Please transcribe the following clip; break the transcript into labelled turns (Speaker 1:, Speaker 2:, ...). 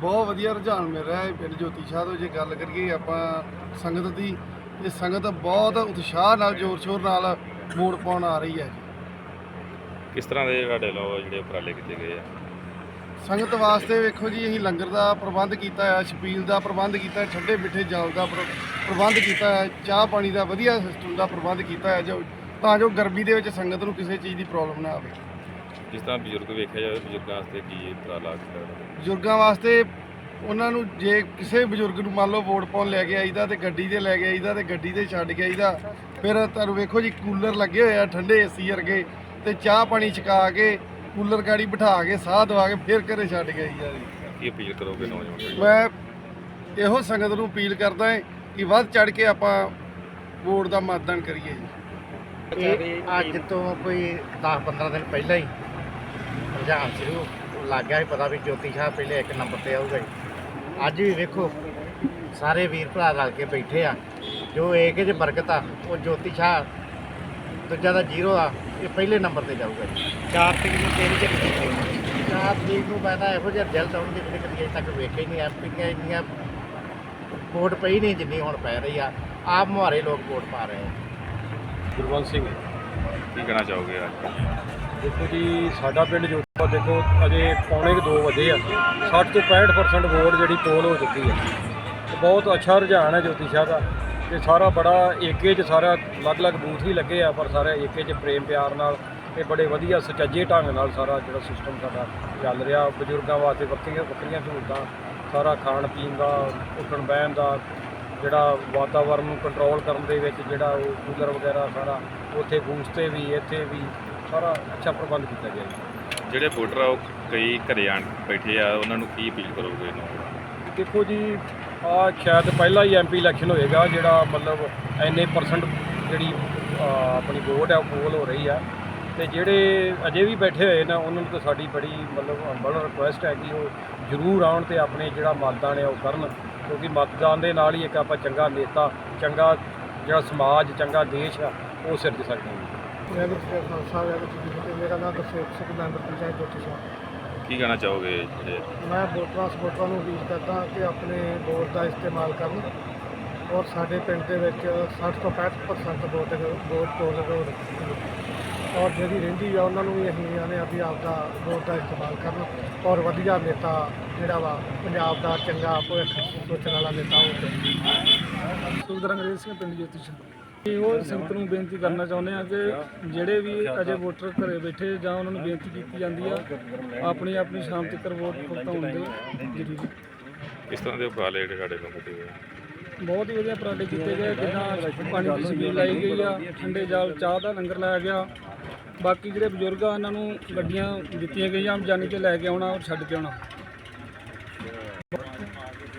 Speaker 1: ਬਹੁਤ ਵਧੀਆ ਰੁਝਾਨ ਮਿਲ ਰਿਹਾ ਹੈ ਪਿੰਡ ਜੋਤੀ ਸ਼ਾਹ ਤੋਂ ਜੇ ਗੱਲ ਕਰੀਏ ਆਪਾਂ ਸੰਗਤ ਦੀ ਇਹ ਸੰਗਤ ਬਹੁਤ ਉਤਸ਼ਾਹ ਨਾਲ ਜ਼ੋਰ ਸ਼ੋਰ ਨਾਲ ਵੋਟ ਪਾਉਣ ਆ ਰਹੀ ਹੈ
Speaker 2: ਕਿਸ ਤਰ੍ਹਾਂ ਦੇ ਤੁਹਾਡੇ ਲੋ ਜਿਹੜੇ ਉਪਰਾਲੇ ਕੀਤੇ ਗਏ ਆ?
Speaker 1: ਸੰਗਤ ਵਾਸਤੇ ਵੇਖੋ ਜੀ ਅਸੀਂ ਲੰਗਰ ਦਾ ਪ੍ਰਬੰਧ ਕੀਤਾ ਹੈ ਛਪੀਲ ਦਾ ਪ੍ਰਬੰਧ ਕੀਤਾ ਹੈ ਠੰਡੇ ਮਿੱਠੇ ਜਲ ਦਾ ਪ੍ਰ- ਪ੍ਰਬੰਧ ਕੀਤਾ ਹੈ ਚਾਹ ਪਾਣੀ ਦਾ ਵਧੀਆ ਸਿਸਟਮ ਦਾ ਪ੍ਰਬੰਧ ਕੀਤਾ ਹੈ ਜੋ ਤਾਂ ਜੋ ਗਰਮੀ ਦੇ ਵਿੱਚ ਸੰਗਤ ਨੂੰ ਕਿਸੇ ਚੀਜ਼ ਦੀ ਪ੍ਰੋਬਲਮ ਨਾ ਆਵੇ।
Speaker 2: ਜਿਸ ਤਰ੍ਹਾਂ ਬਜ਼ੁਰਗ ਵੇਖਿਆ ਜਾਵੇ ਬਜ਼ੁਰਗਾਂ ਵਾਸਤੇ ਕੀ ਉਪਰਾਲਾ ਕੀਤਾ
Speaker 1: ਬਜ਼ੁਰਗਾਂ ਵਾਸਤੇ ਉਹਨਾਂ ਨੂੰ ਜੇ ਕਿਸੇ ਬਜ਼ੁਰਗ ਨੂੰ ਮੰਨ ਲਓ ਵੋਟ ਪਾਉਣ ਲੈ ਕੇ ਆਈਦਾ ਤੇ ਗੱਡੀ ਤੇ ਲੈ ਕੇ ਆਈਦਾ ਤੇ ਗੱਡੀ ਤੇ ਛੱਡ ਕੇ ਆਈਦਾ ਫਿਰ ਤੁਹਾਨੂੰ ਵੇਖੋ ਜੀ ਕੂਲਰ ਲੱਗੇ ਹੋਏ ਆ ਠੰਡੇ ਏਸੀ ਵਰਗੇ ਤੇ ਚਾਹ ਪਾਣੀ ਛਕਾ ਕੇ ਕੂਲਰ ਗਾੜੀ ਬਿਠਾ ਕੇ ਸਾਹ ਦਵਾ ਕੇ ਫਿਰ ਘਰੇ ਛੱਡ ਕੇ ਆਈਦਾ ਜੀ।
Speaker 2: ਕੀ ਅਪੀਲ ਕਰੋਗੇ ਨੌਜਵਾਨ ਨੂੰ?
Speaker 1: ਮੈਂ ਇਹੋ ਸੰਗਤ ਨੂੰ ਅਪੀਲ ਕਰਦਾ ਹਾਂ ਕਿ ਵੱਧ ਚੜ ਕੇ ਆਪਾਂ ਵੋਟ ਦਾ ਮਤਦਾਨ ਕਰੀਏ ਜੀ।
Speaker 3: ਇਹ ਅੱਜ ਤੋਂ ਕੋਈ 10-15 ਦਿਨ ਪਹਿਲਾਂ ਹੀ ਰੁਝਾਨ ਸ਼ੁਰੂ ਲੱਗ ਗਿਆ ਸੀ ਪਤਾ ਵੀ ਜੋਤੀ ਸ਼ਾਹ ਪਹਿਲੇ ਇੱਕ ਨੰਬਰ ਤੇ ਆਊਗਾ ਜੀ। ਅੱਜ ਵੀ ਵੇਖੋ ਸਾਰੇ ਵੀਰ ਭਰਾ ਰਲ ਕੇ ਬੈਠੇ ਆ। ਜੋ ਏਕ ਚ ਬਰਕਤ ਆ ਉਹ ਜੋਤੀ ਸ਼ਾਹ ਦੂਜਾ ਦਾ ਜ਼ੀਰੋ ਆ ਇਹ ਪਹਿਲੇ ਨੰਬਰ ਤੇ ਜਾਊਗਾ ਜੀ। 4 ਤਰੀਕ ਨੂੰ ਤੇਰੀ ਚ ਚਾਰ ਤਰੀਕ ਨੂੰ ਮੈਂ ਤਾਂ ਇਹੋ ਜਿਹਾ ਰਿਜ਼ਲਟ ਆਉਣਗੇ ਜਿਹੜੇ ਕਦੀ ਅਜੇ ਤੱਕ ਵੇਖੇ ਹੀ ਨਹੀਂ ਐਮਪੀ ਦੀਆਂ ਇੰਨੀਆਂ ਵੋਟ ਪਈ ਨਹੀਂ ਜਿੰਨੀ ਹੁਣ ਪੈ ਰਹੀ ਆ। ਆਪ ਮੁਹਾਰੇ ਲੋਕ ਵੋਟ ਪਾ ਰਹੇ ਆ।
Speaker 4: ਗੁਰਵੰਤ ਸਿੰਘ
Speaker 2: ਕੀ ਕਹਿਣਾ ਚਾਹੋਗੇ ਅੱਜ
Speaker 4: ਦੇਖੋ ਜੀ, ਸਾਡਾ ਪਿੰਡ ਜੋਤੀਪੁਰ ਦੇਖੋ, ਅਜੇ ਪੌਣੇ 2 ਵਜੇ ਆ। 60 ਤੋਂ 65% ਵੋਟ ਜਿਹੜੀ ਪੋਲ ਹੋ ਚੁੱਕੀ ਹੈ ਤੇ ਬਹੁਤ ਅੱਛਾ ਰੁਝਾਨ ਹੈ ਜੋਤੀ ਸ਼ਾਹ ਦਾ। ਤੇ ਸਾਰਾ ਬੜਾ ਏਕੇ 'ਚ ਸਾਰਾ ਅਲੱਗ-ਅਲੱਗ ਬੂਥ ਹੀ ਲੱਗੇ ਆ, ਪਰ ਸਾਰੇ ਏਕੇ 'ਚ ਪ੍ਰੇਮ ਪਿਆਰ ਨਾਲ ਤੇ ਬੜੇ ਵਧੀਆ ਸੁਚੱਜੇ ਢੰਗ ਨਾਲ ਸਾਰਾ ਜਿਹੜਾ ਸਿਸਟਮ ਸਾਡਾ ਚੱਲ ਰਿਹਾ। ਬਜ਼ੁਰਗਾਂ ਵਾਸਤੇ ਵੱਖਰੀਆਂ ਵੱਖਰੀਆਂ ਸਹੂਲਤਾਂ, ਸਾਰਾ ਖਾਣ ਪੀਣ ਦਾ ਉੱਠਣ ਬਹਿਣ ਦਾ ਜਿਹੜਾ ਵਾਤਾਵਰਨ ਨੂੰ ਕੰਟਰੋਲ ਕਰਨ ਦੇ ਵਿੱਚ ਜਿਹੜਾ ਉਹ ਕੂਲਰ ਵਗੈਰਾ ਸਾਰਾ ਉੱਥੇ ਬੂਥ ਤੇ ਵੀ ਇੱਥੇ ਵੀ ਸਾਰਾ ਅੱਛਾ ਪ੍ਰਬੰਧ ਕੀਤਾ ਗਿਆ ਜੀ।
Speaker 2: ਜਿਹੜੇ ਵੋਟਰ ਆ ਉਹ ਕਈ ਘਰੇ ਆਣ ਬੈਠੇ ਆ ਉਹਨਾਂ ਨੂੰ ਕੀ ਅਪੀਲ ਕਰੋਗੇ ਨੌਜਵਾਨ
Speaker 4: ਦੇਖੋ ਜੀ ਆ ਸ਼ਾਇਦ ਪਹਿਲਾ ਹੀ ਐਮਪੀ ਇਲੈਕਸ਼ਨ ਹੋਏਗਾ ਜਿਹੜਾ ਮਤਲਬ ਐਨੇ ਪਰਸੈਂਟ ਜਿਹੜੀ ਆਪਣੀ ਵੋਟ ਹੈ ਉਹ ਪੋਲ ਹੋ ਰਹੀ ਆ। ਤੇ ਜਿਹੜੇ ਅਜੇ ਵੀ ਬੈਠੇ ਹੋਏ ਨੇ ਉਹਨਾਂ ਨੂੰ ਤਾਂ ਸਾਡੀ ਬੜੀ ਮਤਲਬ ਹੰਬਲ ਰਿਕੁਐਸਟ ਹੈ ਕਿ ਉਹ ਜ਼ਰੂਰ ਆਉਣ ਤੇ ਆਪਣੇ ਜਿਹੜਾ ਮਤਦਾਨ ਹੈ ਉਹ ਕਰਨ। ਕਿਉਂਕਿ ਮਤਦਾਨ ਦੇ ਨਾਲ ਹੀ ਇੱਕ ਆਪਾਂ ਚੰਗਾ ਨੇਤਾ ਚੰਗਾ ਜਿਹੜਾ ਸਮਾਜ ਚੰਗਾ ਦੇਸ਼ ਆ ਉਹ ਸਿਰਜ ਸਕਦੇ ਹਾਂ।
Speaker 1: ਕਾ ਖਾਲਸਾ ਵਾਹਿਗੁਰੂ ਜੀ ਕੀ ਫਤਿਹ ਮੇਰਾ ਨਾਮ ਗੁਰਸੇਵਕ ਸਿੰਘ ਮੈਂਬਰ ਪੰਚਾਇਤ ਜੋਤੀ ਸ਼ਾਹ
Speaker 2: ਕੀ ਕਹਿਣਾ ਚਾਹੋਗੇ
Speaker 1: ਮੈਂ ਵੋਟਰਾਂ ਸਪੋਰਟਰਾਂ ਨੂੰ ਅਪੀਲ ਕਰਦਾ ਕਿ ਆਪਣੇ ਵੋਟ ਦਾ ਇਸਤੇਮਾਲ ਕਰਨ। ਔਰ ਸਾਡੇ ਪਿੰਡ ਦੇ ਵਿੱਚ 60 ਤੋਂ 65% ਵੋਟ ਵੋਟ ਪੋਲ ਹੋ। ਔਰ ਜਿਹੜੀ ਰਹਿੰਦੀ ਆ ਉਹਨਾਂ ਨੂੰ ਵੀ ਅਸੀਂ ਆਨੇ ਆ ਵੀ ਆਪਦਾ ਵੋਟ ਦਾ ਇਸਤੇਮਾਲ ਕਰਨ ਔਰ ਵਧੀਆ ਨੇਤਾ ਜਿਹੜਾ ਵਾ ਪੰਜਾਬ ਦਾ ਚੰਗਾ ਭਵਿੱਖ ਸੋਚਣ ਵਾਲਾ ਨੇਤਾ ਹੋਵੇ
Speaker 5: ਸੁਖਦਰ ਅੰਗਰੇਜ਼ ਸਿੰਘ ਪਿੰਡ ਜੋਤੀ ਸਿੰਘ। ਇਹ ਉਹ ਸੰਗਤ ਨੂੰ ਬੇਨਤੀ ਕਰਨਾ ਚਾਹੁੰਦੇ ਆ ਕਿ ਜਿਹੜੇ ਵੀ ਅਜੇ ਵੋਟਰ ਘਰੇ ਬੈਠੇ ਜਾਂ ਉਹਨਾਂ ਨੂੰ ਬੇਨਤੀ ਕੀਤੀ ਜਾਂਦੀ ਆ ਆਪਣੀ ਆਪਣੀ ਸ਼ਾਮ ਤੱਕ ਵੋਟ ਭੁਗਤਾਉਣ ਦੇ ਜ਼ਰੂਰੀ।
Speaker 2: ਕਿਸ ਤਰ੍ਹਾਂ ਦੇ ਉਪਰਾਲੇ ਜਿਹੜੇ ਕੀਤੇ ਗਏ ਆ?
Speaker 5: ਬਹੁਤ ਹੀ ਵਧੀਆ ਉਪਰਾਲੇ ਕੀਤੇ ਗਏ, ਜਿੱਦਾਂ ਪਾਣੀ ਦੀ ਸਕੀਮ ਲਾਈ ਗਈ ਆ, ਠੰਡੇ ਜਲ ਚਾਹ ਦਾ ਲੰਗਰ ਲਾਇਆ ਗਿਆ। ਬਾਕੀ ਜਿਹੜੇ ਬਜ਼ੁਰਗ ਆ ਉਹਨਾਂ ਨੂੰ ਗੱਡੀਆਂ ਦਿੱਤੀਆਂ ਗਈਆਂ ਜਾਨੀ 'ਤੇ ਲੈ ਕੇ ਆਉਣਾ ਔਰ ਛੱਡ ਕੇ ਆਉਣਾ।